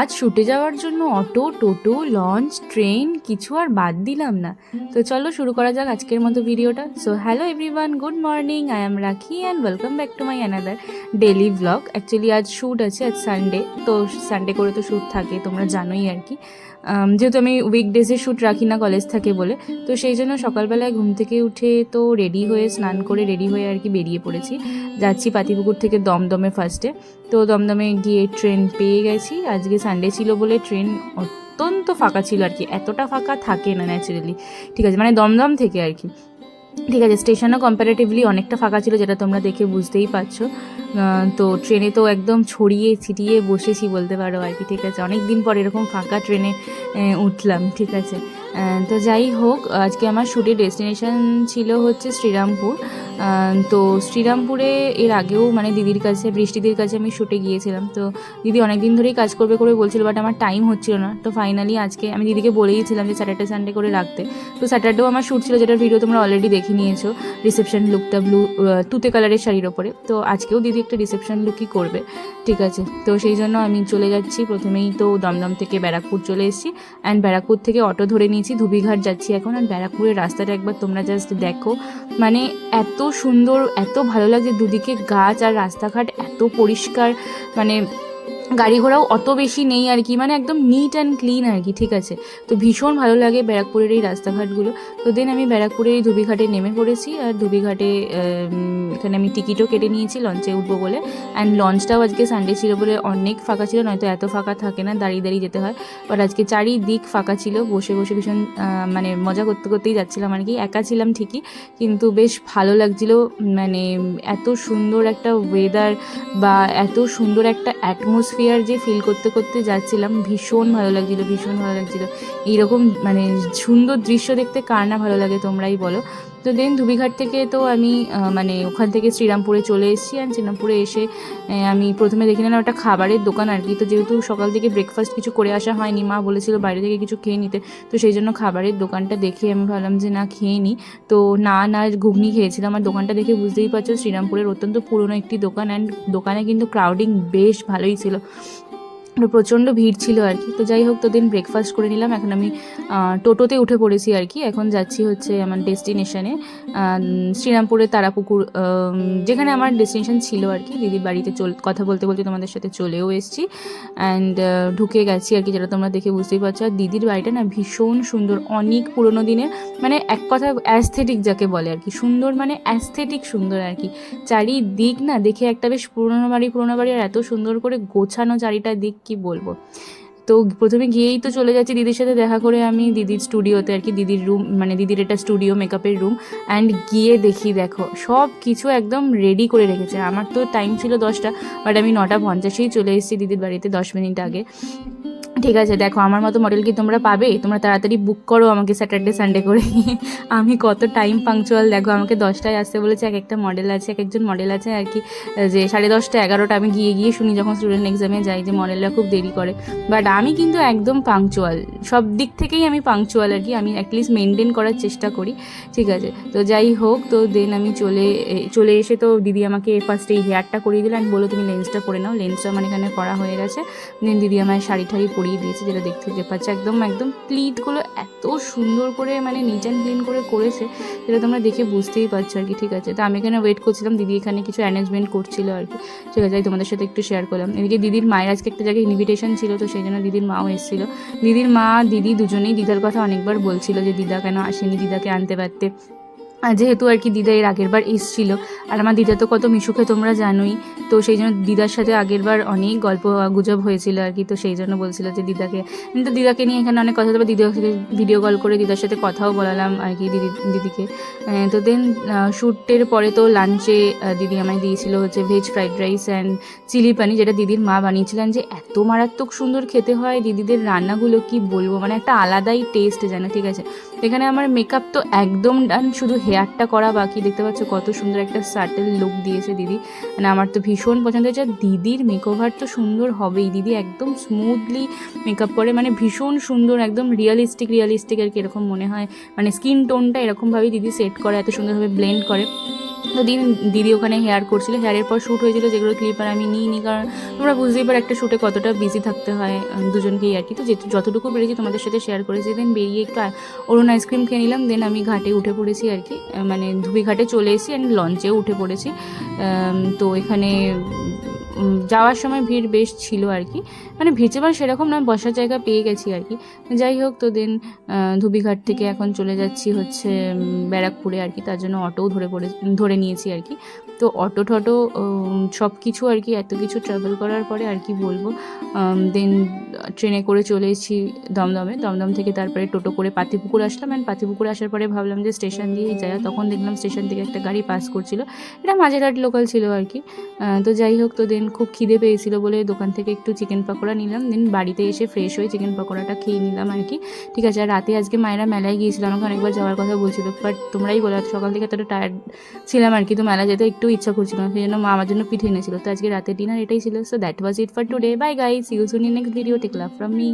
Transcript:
আজ শুটে যাওয়ার জন্য অটো, টোটো, লঞ্চ, ট্রেন কিছু আর বাদ দিলাম না। তো চলো শুরু করা যাক আজকের মতো ভিডিওটা। So hello everyone good morning I am Rakhi and welcome back to my another daily vlog actually আজ শ্যুট আছে, আজ সানডে তো সানডে করে তো শ্যুট থাকে, তোমরা জানোই আর কি। যেহেতু আমি উইকডেজে শ্যুট রাখি না কলেজ থাকে বলে, তো সেই জন্য সকালবেলায় ঘুম থেকে উঠে তো রেডি হয়ে, স্নান করে রেডি হয়ে আর কি বেরিয়ে পড়েছি। যাচ্ছি পাতিপুকুর থেকে দমদমে ফার্স্টে তো দমদমে গিয়ে ট্রেন পেয়ে গেছি। আজকে সানডে ছিল বলে ট্রেন অত্যন্ত ফাঁকা ছিল আর কি। এতটা ফাঁকা থাকে না ন্যাচারালি ঠিক আছে মানে দমদম থেকে আর কি। ঠিক আছে, স্টেশনও কম্পারেটিভলি অনেকটা ফাঁকা ছিল, যেটা তোমরা দেখে বুঝতেই পারছ। তো ট্রেনে তো একদম ছড়িয়ে ছিটিয়ে বসেছি বলতে পারো আর কি, ঠিক আছে। অনেক দিন পর এরকম ফাঁকা ট্রেনে উঠলাম, ঠিক আছে। তো যাই হোক, আজকে আমার শুটের ডেস্টিনেশন ছিল হচ্ছে শ্রীরামপুর। তো শ্রীরামপুরে এর আগেও মানে দিদির কাছে বৃষ্টিদির কাছে আমি শুটে গিয়েছিলাম। তো দিদি অনেক দিন ধরেই কাজ করবে করে বলছিল বাট আমার টাইম হচ্ছিল না। তো ফাইনালি আজকে আমি দিদিকে বলেইছিলাম যে স্যাটারডে সানডে করে রাখতে। তো স্যাটারডেও আমার শ্যুট ছিল, যেটার ভিডিও তোমরা অলরেডি দেখে নিয়েছো। রিসেপশন লুকটা ব্লু তুতে কালারের শাড়ির ওপরে। তো আজকেও দিদি একটা রিসেপশন লুকই করবে, ঠিক আছে? তো সেই জন্য আমি চলে যাচ্ছি। প্রথমেই তো দমদম থেকে ব্যারাকপুর চলে এসেছি। অ্যান্ড ব্যারাকপুর থেকে অটো ধরে নিয়েছি ধুবিঘাট যাচ্ছি এখন আর ব্যারাকপুরের রাস্তাটা একবার তোমরা জাস্ট দেখো। মানে এত সুন্দর, এত ভালো লাগে দুদিকে গাছ আর রাস্তাঘাট, এত পরিষ্কার মানে গাড়ি ঘোড়াও অত বেশি নেই আর কি মানে একদম নিট অ্যান্ড ক্লিন আর কি, ঠিক আছে। তো ভীষণ ভালো লাগে ব্যারাকপুরের এই রাস্তাঘাটগুলো। তো দেন আমি ব্যারাকপুরের এই ধুবিঘাটে নেমে পড়েছি আর ধুবিঘাটে এখানে আমি টিকিটও কেটে নিয়েছি লঞ্চে উঠবো বলে। অ্যান্ড লঞ্চটাও আজকে সানডে ছিল বলে অনেক ফাঁকা ছিল, নয়তো এত ফাঁকা থাকে না, দাঁড়িয়ে দাঁড়িয়ে যেতে হয়। বাট আজকে চারিদিক ফাঁকা ছিল, বসে বসে ভীষণ মানে মজা করতে করতেই যাচ্ছিলাম আর কি, একা ছিলাম ঠিকই। কিন্তু বেশ ভালো লাগছিল মানে এত সুন্দর একটা ওয়েদার বা এত সুন্দর একটা অ্যাটমসফিয়ার যে ফিল করতে করতে যাচ্ছিলাম, ভীষণ ভালো লাগছিল, ভীষণ ভালো লাগছিল। এইরকম মানে সুন্দর দৃশ্য দেখতে কার না ভালো লাগে তোমরাই বলো। তো দেন ধুবিঘাট থেকে তো আমি মানে ওখান থেকে শ্রীরামপুরে চলে এসেছি অ্যান্ড শ্রীরামপুরে এসে আমি প্রথমে দেখি নিলাম একটা খাবারের দোকান আর কি। তো যেহেতু সকাল থেকে ব্রেকফাস্ট কিছু করে আসা হয়নি, মা বলেছিল বাইরে থেকে কিছু খেয়ে নিতে। তো সেই জন্য খাবারের দোকানটা দেখে আমি ভাবলাম যে না, খেয়ে নিই তো না না, ঘুগনি খেয়েছিলাম। আর দোকানটা দেখে বুঝতেই পারছ, শ্রীরামপুরের অত্যন্ত পুরনো একটি দোকান অ্যান্ড দোকানে কিন্তু ক্রাউডিং বেশ ভালোই ছিল। প্রচণ্ড ভিড় ছিল আর কি। তো যাই হোক তো দিন ব্রেকফাস্ট করে নিলাম। এখন আমি টোটোতে উঠে পড়েছি আর কি। এখন যাচ্ছি হচ্ছে আমার ডেস্টিনেশনে শ্রীরামপুরের তারাপুকুর যেখানে আমার ডেস্টিনেশন ছিল আর কি। দিদির বাড়িতে চল, কথা বলতে বলতে তোমাদের সাথে চলেও এসেছি। অ্যান্ড ঢুকে গেছি আর কি, যেটা তোমরা দেখে বুঝতেই পারছ। আর দিদির বাড়িটা না ভীষণ সুন্দর, অনেক পুরোনো দিনের। মানে এক কথা অ্যাস্থেটিক যাকে বলে আর কি। সুন্দর মানে অ্যাস্থেটিক সুন্দর আর কি। চারিদিক না দেখে একটা বেশ পুরোনো বাড়ি পুরোনো বাড়ি, আর এত সুন্দর করে গোছানো চারিটা দিক কি বলব? তো প্রথমে গিয়েই তো চলে যাচ্ছি দিদির সাথে দেখা করে আমি দিদির স্টুডিওতে আর কি, দিদির রুম মানে দিদির এটা স্টুডিও মেকআপের রুম অ্যান্ড গিয়ে দেখি দেখো, সব কিছু একদম রেডি করে রেখেছে। আমার তো টাইম ছিল দশটা বাট আমি নটা পঞ্চাশেই চলে এসেছি দিদির বাড়িতে দশ মিনিট আগে। ঠিক আছে, দেখো, আমার মতো মডেল কি তোমরা পাবে? তোমরা তাড়াতাড়ি বুক করো আমাকে স্যাটারডে সানডে করে। আমি কত টাইম পাংচুয়াল দেখো, আমাকে দশটায় আসতে বলেছে, এক একটা মডেল আছে, এক একজন মডেল আছে, আর কি যে সাড়ে দশটা, এগারোটা আমি গিয়ে গিয়ে শুনি যখন স্টুডেন্ট এক্সামে যাই যে মডেলরা খুব দেরি করে। বাট আমি কিন্তু একদম পাংচুয়াল সব দিক থেকেই আমি পাংচুয়াল আর কি, আমি অ্যাটলিস্ট মেনটেন করার চেষ্টা করি, ঠিক আছে। তো যাই হোক, তো দেন আমি চলে চলে এসে তো দিদি আমাকে ফার্স্ট এই হেয়ারটা করিয়ে দিল অ্যান্ড বলো তুমি লেন্সটা পরে নাও। লেন্সটা আমার এখানে করা হয়ে গেছে। দেন দিদি আমায় শাড়ি টাড়ি পরিয়ে দিয়েছে, যেটা দেখতে যে পাচ্ছে একদম একদম প্লিটগুলো এত সুন্দর করে মানে নিট অ্যান্ড ক্লিন করে করেছে যেটা তোমরা দেখে বুঝতেই পারছ আর কি, ঠিক আছে? তো আমি এখানে ওয়েট করছিলাম, দিদি এখানে কিছু অ্যারেঞ্জমেন্ট করছিল আর কি। ঠিক আছে তোমাদের সাথে একটু শেয়ার করলাম। এদিকে দিদির মায়ের আজকে একটা জায়গায় ইনভিটেশন ছিল, তো সেই জন্য দিদির মাও এসেছিল। দিদির মা, দিদি দুজনেই দিদার কথা অনেকবার বলছিল যে দিদা কেন আসেনি, দিদাকে আনতে পারতে। যেহেতু আর কি দিদা এর আগের বার এসছিল, আর আমার দিদা তো কত মিশুকে তোমরা জানোই, তো সেই জন্য দিদার সাথে আগের বার অনেক গল্প গুজব হয়েছিল আর কি, তো সেই জন্য বলছিল যে দিদাকে কিন্তু দিদাকে নিয়ে এখানে অনেক কথা বলব দিদাকে ভিডিও কল করে দিদার সাথে কথাও বলালাম আর কি দিদি, দিদিকে। তো দেন শ্যুটের পরে তো লাঞ্চে দিদি আমায় দিয়েছিল হচ্ছে veg fried rice and chilli paneer যেটা দিদির মা বানিয়েছিলেন যে এত মারাত্মক সুন্দর খেতে হয়, দিদিদের রান্নাগুলো কি বলব মানে একটা আলাদাই টেস্ট যেন, ঠিক আছে? এখানে আমার মেকআপ তো একদম ডান শুধু হেয়ারটা করা বাকি, দেখতে পাচ্ছ কত সুন্দর একটা সাটেল লুক দিয়েছে দিদি। মানে আমার তো ভীষণ পছন্দ হয়েছে দিদির মেকওভার তো সুন্দর হবেই। দিদি একদম স্মুথলি মেকআপ করে মানে ভীষণ সুন্দর, একদম রিয়ালিস্টিক রিয়ালিস্টিক আর কি এরকম মনে হয়। মানে স্কিন টোনটা এরকমভাবেই দিদি সেট করে, এত সুন্দরভাবে ব্লেন্ড করে। তো দিন দিদি ওখানে হেয়ার করছিল, হেয়ারের পর শ্যুট হয়েছিল যেগুলো ক্লিপার আমি নিইনি, কারণ তোমরা বুঝতেই পারো একটা শ্যুটে কতটা বিজি থাকতে হয় দুজনকেই আর কি। তো যে যতটুকু পেরেছি তোমাদের সাথে শেয়ার করেছি দেন বেরিয়ে একটু অরুণ আইসক্রিম খেয়ে নিলাম দেন আমি ঘাটে উঠে পড়েছি আর কি। মানে ধুবি ঘাটে চলে এসেছি অ্যান্ড লঞ্চেও উঠে পড়েছি। তো এখানে যাওয়ার সময় ভিড় বেশ ছিল আর কি। মানে ভিড় সেরকম না বসার জায়গা পেয়ে গেছি আর কি। যাই হোক তো দেন ধুবিঘাট থেকে এখন চলে যাচ্ছি হচ্ছে ব্যারাকপুরে আর কি। তার জন্য অটোও ধরে পড়ে, ধরে নিয়েছি আর কি। তো অটো টটো সব কিছু আর কি, এত কিছু ট্রাভেল করার পরে আর কি বলব দেন ট্রেনে করে চলে এসেছি দমদমে। দমদম থেকে তারপরে টোটো করে পাতিপুকুর আসলাম অ্যান্ড পাতিপুকুর আসার পরে ভাবলাম যে স্টেশন দিয়েই যাই। তখন দেখলাম স্টেশন থেকে একটা গাড়ি পাস করছিল। এটা মাঝেরহাট লোকাল ছিল আর কি। তো যাই হোক, তো দেন খুব খিদে পেয়েছিল বলে দোকান থেকে একটু চিকেন পকোড়া নিলাম। দেন বাড়িতে এসে ফ্রেশ হয়ে চিকেন পকোড়াটা খেয়ে নিলাম আর কি। ঠিক আছে, আর রাতে আজকে মায়েরা মেলায় গিয়েছিল, আমাকে অনেকবার যাওয়ার কথা বলছিল বাট তোমরাই বলো সকাল থেকে এতটা টায়ার্ড ছিলাম আর কি, তো মেলা যেতে একটু ইচ্ছা করছিল না, সেই জন্য মা আমার জন্য পিঠে এনেছিল। তো আজকে রাতের ডিনার এটাই ছিল so that was it for today bye guys you soon in next video take love from me